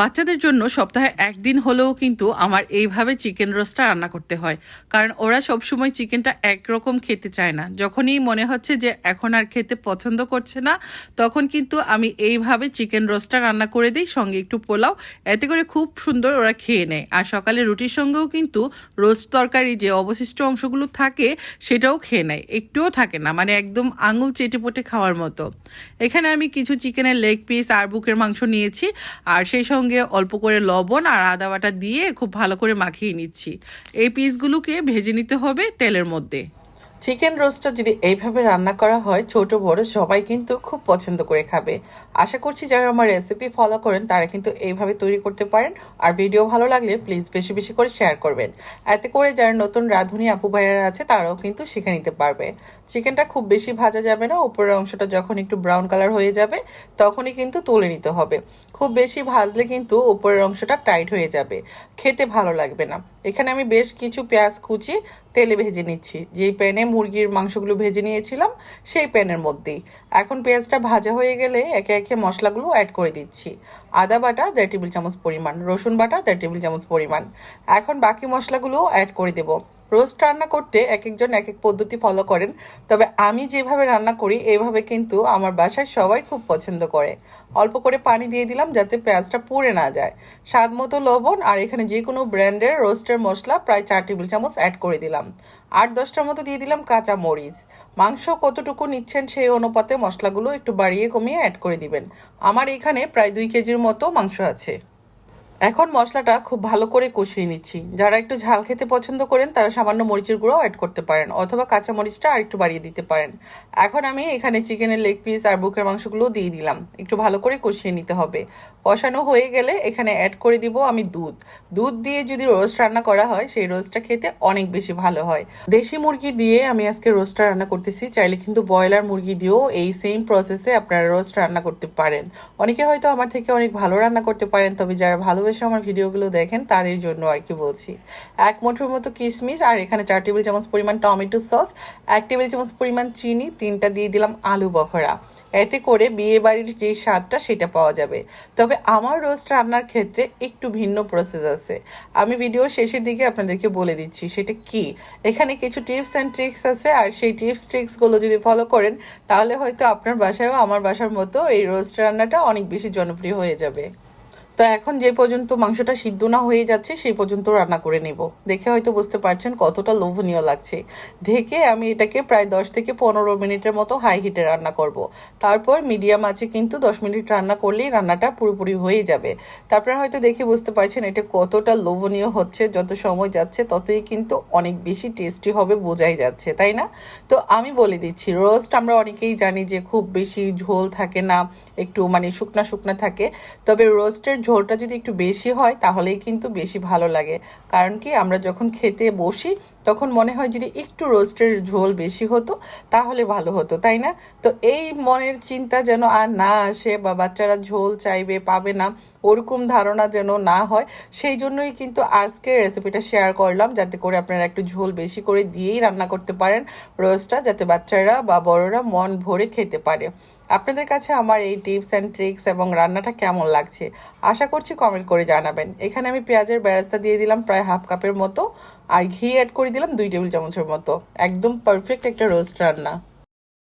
বাচ্চাদের জন্য সপ্তাহে একদিন হলেও কিন্তু আমার এইভাবে চিকেন রোস্টটা রান্না করতে হয়। কারণ ওরা সবসময় চিকেনটা একরকম খেতে চায় না। যখনই মনে হচ্ছে যে এখন আর খেতে পছন্দ করছে না, তখন কিন্তু আমি এইভাবে চিকেন রোস্টটা রান্না করে দিই, সঙ্গে একটু পোলাও। এতে করে খুব সুন্দর ওরা খেয়ে নেয়। আর সকালে রুটির সঙ্গেও কিন্তু রোস্ট তরকারি যে অবশিষ্ট অংশগুলো থাকে, সেটাও খেয়ে নেয়। একটুও থাকে না মানে একদম আঙুল চেটে পটে খাওয়ার মতো। এখানে আমি কিছু চিকেনের লেগ পিস আর বুকের মাংস নিয়েছি। আর সেই সঙ্গে অল্প করে লবণ আর আদা বাটা দিয়ে খুব ভালো করে মাখিয়ে নিচ্ছি। এই পিসগুলোকে ভেজে নিতে হবে তেলের মধ্যে। চিকেন রোস্টটা যদি এইভাবে রান্না করা হয়, ছোট বড় সবাই কিন্তু খুব পছন্দ করে খাবে। আশা করছি যারা আমার রেসিপি ফলো করেন, তারা কিন্তু এইভাবে তৈরি করতে পারেন। আর ভিডিও ভালো লাগলে প্লিজ বেশি বেশি করে শেয়ার করবেন। এতে করে যারা নতুন রাঁধুনি আপু ভাইয়ারা আছে, তারাও কিন্তু শিখে নিতে পারবে। চিকেনটা খুব বেশি ভাজা যাবে না, উপরের অংশটা যখন একটু ব্রাউন কালার হয়ে যাবে, তখনই কিন্তু তুলে নিতে হবে। খুব বেশি ভাজলে কিন্তু উপরের অংশটা টাইট হয়ে যাবে। খেতে ভালো লাগবে না। এখানে আমি বেশ কিছু পেঁয়াজ কুচি, তেলে ভেজে নিচ্ছি। যেই প্যানে মুরগির মাংসগুলো ভেজে নিয়েছিলাম, সেই প্যানের মধ্যেই। এখন পেঁয়াজটা ভাজা হয়ে গেলে একে একে মশলাগুলো অ্যাড করে দিচ্ছি। আদা বাটা, দেড় টেবিল চামচ পরিমাণ। রসুন বাটা, দেড় টেবিল চামচ পরিমাণ। এখন বাকি মশলাগুলোও অ্যাড করে দেবো। রোস্ট রান্না করতে এক একজন এক এক পদ্ধতি ফলো করেন। তবে আমি যেভাবে রান্না করি এইভাবে কিন্তু আমার বাসায় সবাই খুব পছন্দ করে। অল্প করে পানি দিয়ে দিলাম যাতে পেঁয়াজটা পুড়ে না যায়। স্বাদ মতো লবণ আর এখানে যে কোনো ব্র্যান্ডের রোস্টের মশলা প্রায় চার টেবিল চামচ অ্যাড করে দিলাম। আট দশটার মতো দিয়ে দিলাম কাঁচা মরিচ। মাংস কতটুকু নিচ্ছেন সেই অনুপাতে মশলাগুলো একটু বাড়িয়ে কমিয়ে অ্যাড করে দিবেন। আমার এখানে প্রায় দুই কেজির মতো মাংস আছে। এখন মশলাটা খুব ভালো করে কষিয়ে নিচ্ছি। যারা একটু ঝাল খেতে পছন্দ করেন, তারা সামান্য মরিচের গুঁড়ো অ্যাড করতে পারেন অথবা কাঁচা মরিচটা আর একটু বাড়িয়ে দিতে পারেন। এখন আমি এখানে চিকেনের লেগ পিস আর বুকের মাংসগুলো দিয়ে দিলাম। একটু ভালো করে কষিয়ে নিতে হবে। কষানো হয়ে গেলে এখানে অ্যাড করে দিব আমি দুধ। দুধ দিয়ে যদি রোস্ট রান্না করা হয়, সেই রোস্টটা খেতে অনেক বেশি ভালো হয়। দেশি মুরগি দিয়ে আমি আজকে রোস্টটা রান্না করতেছি। চাইলে কিন্তু ব্রয়লার মুরগি দিয়েও এই সেম প্রসেসে আপনারা রোস্ট রান্না করতে পারেন। অনেকে হয়তো আমার থেকে অনেক ভালো রান্না করতে পারেন, তবে যারা ভালোবেসে আমার ভিডিওগুলো দেখেন, তাদের জন্য আর কি বলছি। এক মুঠোর মতো কিশমিশ আর এখানে চার টেবিল চামচ পরিমাণ টমেটো সস, এক টেবিল চামচ পরিমাণ চিনি, তিনটা দিয়ে দিলাম আলু বখরা। এতে করে বিয়ে বাড়ির যে স্বাদটা, সেটা পাওয়া যাবে। তবে আমার রোস্ট রান্নার ক্ষেত্রে একটু ভিন্ন প্রসেস আছে। আমি ভিডিওর শেষের দিকে আপনাদেরকে বলে দিচ্ছি, সেটা কি? এখানে কিছু টিপস অ্যান্ড ট্রিক্স আছে, আর সেই টিপস ট্রিক্সগুলো যদি ফলো করেন, তাহলে হয়তো আপনার বাসায়ও, আমার বাসার মতো এই রোস্ট রান্নাটা অনেক বেশি জনপ্রিয় হয়ে যাবে। তো এখন যে পর্যন্ত মাংসটা সিদ্ধ না হয়ে যাচ্ছে, সেই পর্যন্ত রান্না করে নেব। দেখে হয়তো বুঝতে পারছেন কতটা লোভনীয় লাগছে। ঢেকে আমি এটাকে প্রায় দশ থেকে পনেরো মিনিটের মতো হাই হিটে রান্না করব। তারপর মিডিয়াম আছে কিন্তু দশ মিনিট রান্না করলেই রান্নাটা পুরোপুরি হয়ে যাবে। তারপরে হয়তো দেখে বুঝতে পারছেন এটা কতটা লোভনীয় হচ্ছে, যত সময় যাচ্ছে ততই কিন্তু অনেক বেশি টেস্টি হবে বোঝাই যাচ্ছে, তাই না? তো আমি বলে দিচ্ছি রোস্ট আমরা অনেকেই জানি যে খুব বেশি ঝোল থাকে না, একটু মানে শুকনা শুকনা থাকে। তবে রোস্টের ঝোলটা যদি একটু বেশি হয়, তাহলেই কিন্তু বেশি ভালো লাগে। কারণ কি, আমরা যখন খেতে বসি, তখন মনে হয় যদি একটু রোস্টের ঝোল বেশি হতো, তাহলে ভালো হতো, তাই না? তো এই মনের চিন্তা যেন আর না আসে বা বাচ্চারা ঝোল চাইবে, পাবে না ওরকম ধারণা যেন না হয়, সেই জন্যই কিন্তু আজকে রেসিপিটা শেয়ার করলাম, যাতে করে আপনারা একটু ঝোল বেশি করে দিয়েই রান্না করতে পারেন রোস্টটা যাতে বাচ্চারা বা বড়রা মন ভরে খেতে পারে। আপনাদের কাছে আমার এই টিপস অ্যান্ড ট্রিক্স এবং রান্নাটা কেমন লাগছে, আশা করছি কমেন্ট করে জানাবেন। এখানে আমি পেঁয়াজের বেরাস্তা দিয়ে দিলাম প্রায় হাফ কাপের মতো, আর ঘি অ্যাড করে দিলাম দুই টেবিল চামচের মতো। একদম পারফেক্ট একটা রোস্ট রান্না।